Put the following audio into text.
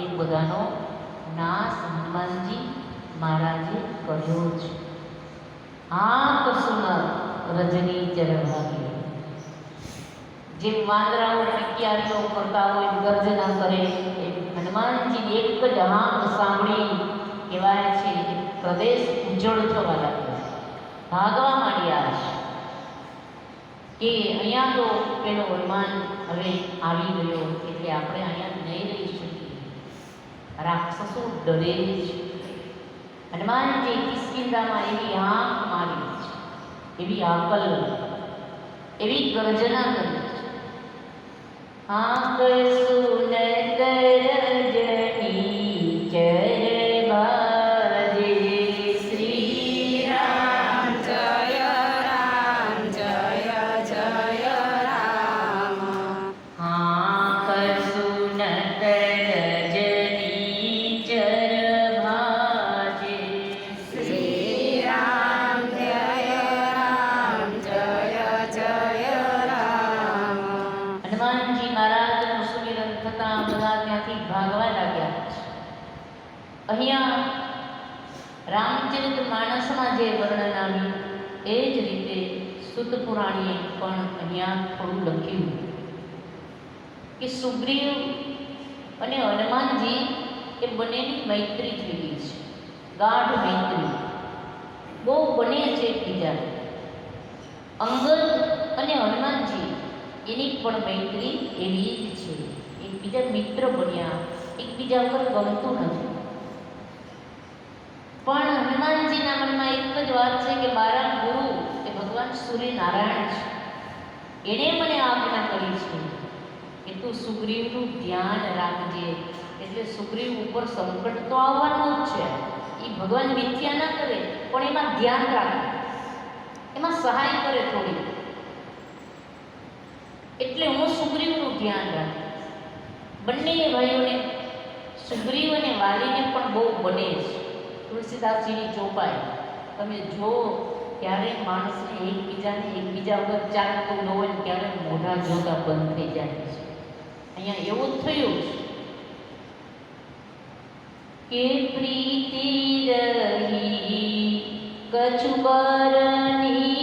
એ બધાનો નાશ હનુમાનજી મહારાજે કર્યો છે આ સુનર રજની ચરભાગી જે વાંદરાઓ ટિકિયારીઓ કરતા હોય, ગર્જના કરે હનુમાનજી એક જ હાંક સાંભળી કહેવાય છે, પ્રદેશ ઉજ્જળ થવા લાગ્યો. ભાગવા માંડ્યા છે કે અહીંયા તો પેલો હનુમાન હવે આવી ગયો, એટલે આપણે અહીંયા રાક્ષસો ડરે છે હનુમાનજી કિસ્કિંદામાં એવી આંખ મારી છે એવી આકલ એવી ગર્જના કરી છે આંખ સુનત સુમિરન બધા ત્યાંથી ભાગવા લાગ્યા. અહીંયા રામચરિત માણસમાં જે વર્ણન આવ્યું, એ જ રીતે સુત પુરાણીએ પણ અહીંયા થોડું લખ્યું. કે સુગ્રીવ અને હનુમાનજી એ બંનેની મૈત્રી થઈ ગઈ છે. ગાઢ મૈત્રી. બહુ બને છે એકબીજા. અંગદ અને હનુમાનજી એની પણ મૈત્રી એવી જ છે. એકબીજા મિત્ર બન્યા. એકબીજા ઉપર ગમતું નથી. પણ હનુમાનજીના મનમાં એક જ વાત છે કે મારા ગુરુ એ ભગવાન સૂર્યનારાયણ છે. એણે મને આજ્ઞા કરી છે કે તું સુગ્રીવનું ધ્યાન રાખજે. એટલે સુગ્રીવ ઉપર સંકટ તો આવવાનું જ છે. એ ભગવાન મિથ્યા ના કરે, પણ એમાં ધ્યાન રાખે. એમાં સહાય કરે થોડી. એટલે હું સુગ્રીવનું ધ્યાન રાખીશ બંને ભાઈઓને, સુગ્રીવ અને વાલીને પણ બહુ બને છે. તુલસીદાસજીની ચોપાઈ, તમે જો ક્યારે માણસને એકબીજાને એકબીજા વગર ચાલતું ન હોય ને ક્યારે મોઢા જોતા બંધ થઈ જાય છે. અહીંયા એવું જ થયું છે. કે પ્રીતિ રહી, કછુબરની